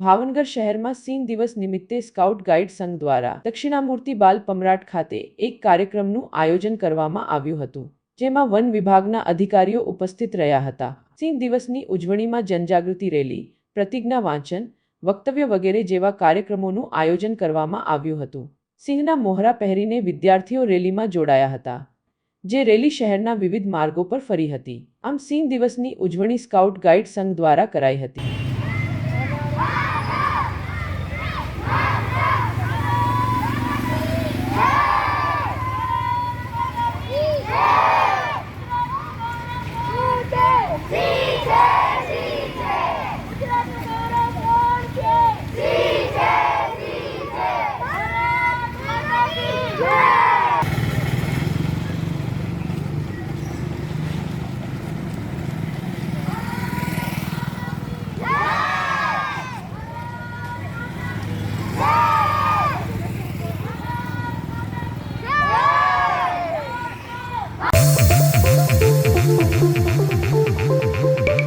ભાવનગર શહેરમાં સીન દિવસ નિમિત્તે સ્કાઉટ ગાઈડ સંઘ દ્વારા દક્ષિણામૂર્તિ બાલ પમરાટ ખાતે એક કાર્યક્રમનું આયોજન કરવામાં આવ્યું હતું, જેમાં વન વિભાગના અધિકારીઓ ઉપસ્થિત રહ્યા હતા. સીન દિવસની ઉજવણીમાં જનજાગૃતિ રેલી, પ્રતિજ્ઞા વાંચન, વક્તવ્ય વગેરે જેવા કાર્યક્રમોનું આયોજન કરવામાં આવ્યું હતું. સિંહના મોહરા પહેરીને વિદ્યાર્થીઓ રેલીમાં જોડાયા હતા, જે રેલી શહેરના વિવિધ માર્ગો પર ફરી હતી. આમ સિંહ દિવસની ઉજવણી સ્કાઉટ ગાઈડ સંઘ દ્વારા કરાઈ હતી. Ah!